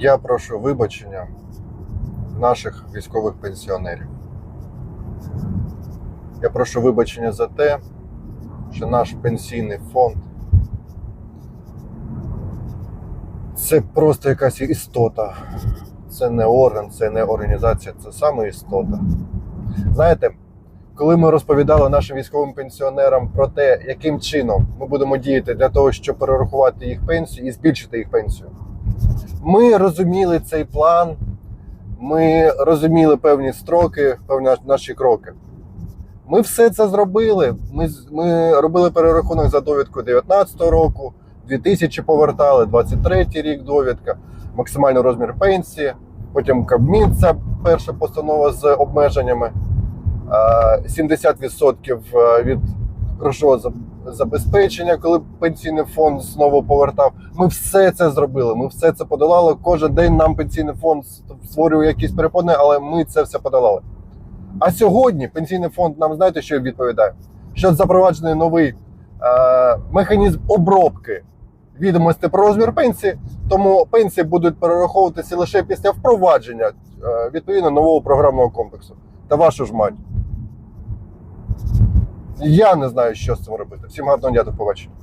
Я прошу вибачення наших військових пенсіонерів. Я прошу вибачення за те, що наш пенсійний фонд це просто якась істота. Це не орган, це не організація, це саме істота. Знаєте, коли ми розповідали нашим військовим пенсіонерам про те, яким чином ми будемо діяти для того, щоб перерахувати їх пенсію і збільшити їх пенсію, ми розуміли цей план, ми розуміли певні строки, певні наші кроки. Ми все це зробили. Ми, ми робили перерахунок за довідку 19 року, 2000 повертали, 23 рік довідка, максимальний розмір пенсії. Потім Кабмін, це перша постанова з обмеженнями. Е, 70% від грошового забезпечення, коли пенсійний фонд знову повертав. Ми все це зробили. Ми все це подолали. Кожен день нам пенсійний фонд створює якісь перепони, але ми це все подолали. А сьогодні пенсійний фонд нам знаєте, що відповідає? Що запроваджений новий е, механізм обробки відомостей про розмір пенсії, тому пенсії будуть перераховуватися лише після впровадження е, відповідно нового програмного комплексу. Та вашу ж мать. Я не знаю, що з цим робити. Всім гарного дня, до побачення.